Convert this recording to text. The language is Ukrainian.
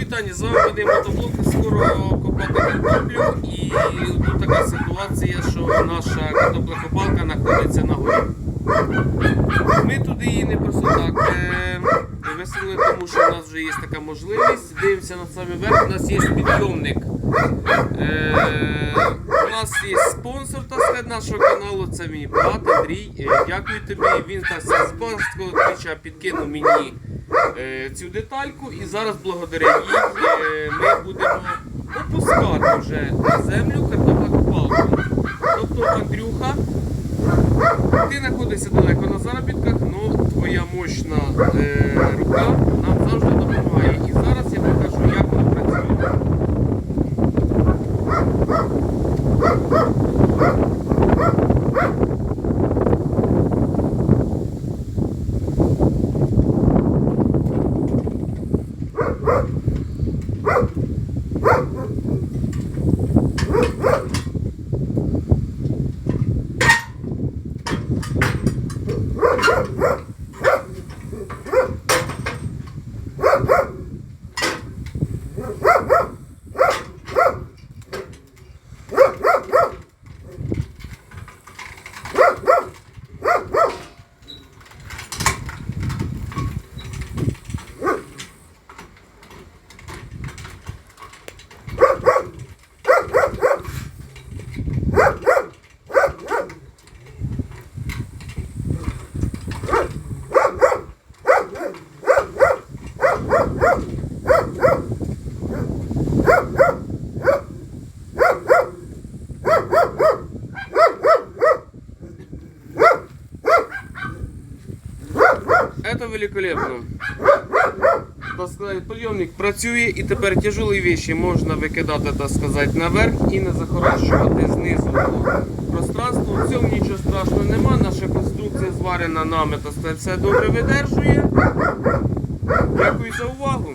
вітання, з вами Вадим Мотоблок. Скоро копати картоплю і тут така ситуація, що наша картоплекопалка знаходиться на горі. Ми туди її не просто так висели, тому що в нас вже є така можливість. Дивимося на саме верх, у нас є підйомник. Нас є спонсор так сказати, нашого каналу, це мій брат Андрій. Е, дякую тобі. Він сказати, з банківського підкинув мені е, цю детальку і зараз благодаря їй е, ми будемо опускати вже на землю картоплекопалку. Тобто, Андрюха, ти знаходишся далеко на заробітках, але твоя мощна рука Huh? Это великолепно. Так сказати, Підйомник працює і тепер тяжелі вещи можна викидати, так сказати, наверх і не захорощувати знизу пространство. В цьому нічого страшного нема. Наша конструкція зварена нами, так сказати, все добре видержує. Дякую за увагу.